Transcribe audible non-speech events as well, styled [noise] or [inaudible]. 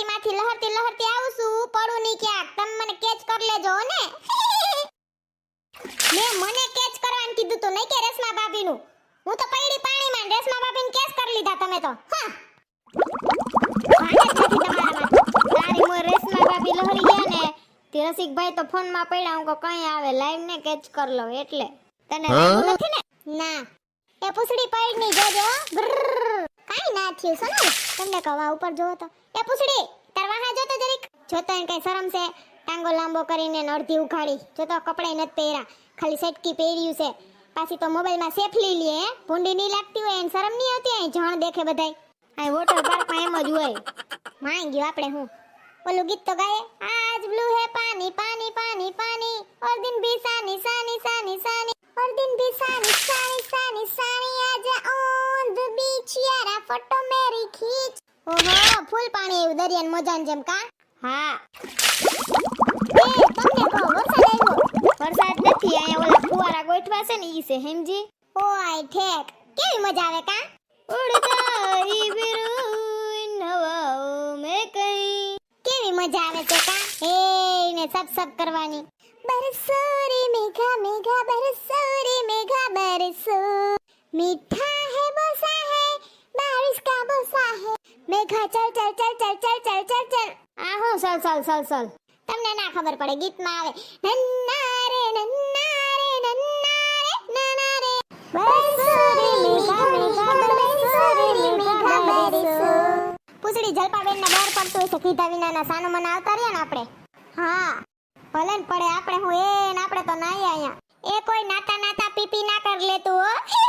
ચોટીમાંથી લહરતી લહરતી આવું છું પડું નહીં ક્યાંક. તમે મને કેચ કરી લેજો ને? [laughs] મેં મને કેચ કરવાનું કીધું તો નહીં કે રેશમા ભાભીનું. હું તો પૈડી પાણીમાં રેશમા ભાભીને કેચ કરી લીધા તમે તો. હા. તારી મોય રેશમા ભાભી લહરી ગયા ને તે રસિકભાઈ તો ફોનમાં પડ્યા હું કઈ આવે લાઈવ ને કેચ કર લો એટલે. તને નથી ને? ના. એ પૂછડી પડી ની જોજો ના થયું સોનલ તમને કવા ઉપર જોવો તો. એ પૂછડી તાર જોતો જરીક. જોતો એને કઈ શરમ છે. ટાંગો લાંબો કરીને અડધી ઉઘાડી. જોતો કપડાય નથી પહેર્યા. ખાલી સેટકી પહેર્યું છે. પાછી તો મોબાઈલમાં સેફલી લે ભૂંડી નહીં લાગતી હોય, એને શરમ નહીં આવતી, અહીં જાણ દેખે બધાય. આ વોટર પાર્કમાં એમ જ હોય. માંગ્યું ગયો આપણે હું. ઓલું ગીત તો ગાય આજ બ્લુ હે પાણી પાણી પાણી પાણી ઓર દિન ભી સાની સાની સાની સાની. ઓર દિન ભી સાની સાની. ફોટો મેરી ખીચ. ઓહો ફૂલ પાણી આવ્યું દરિયાન મોજાન જેમ કા? હા. એ તમને કહો વરસાદ આવ્યો? વરસાદ નથી અહીંયા ઓલા ફુવારા ગોઠવા છે ને ઈ છે હેમજી. ઓય ઠેક. કેવી મજા આવે કા? ઉડતારી બિરુન હવાઓ મે કઈ કેવી મજા આવે છે કા? એ ને સબ સબ કરવાની. બરસો રે મેઘા મેઘા. મેઘા ચલ ચલ ચલ ચલ ચલ ચલ ચલ ચલ. આ હું સલ સલ સલ સલ. તમને ના ખબર પડે ગીતમાં આવે. નન્ના રે નન્ના રે નન્ના રે નાના રે બરસો મીઠા મીઠા મેઘા મીઠા મેઘા પૂછડી જલપાબેન ને બહાર પડતું હશે કીધા વિનાના સાનો મને આવતા રહ્યા ને આપણે. હા, ભલે પડે, આપણે હું એ આપણે તો નાઈ આયા. એ કોઈ નાતા નાતા પીપી ના કર લેતું, હો.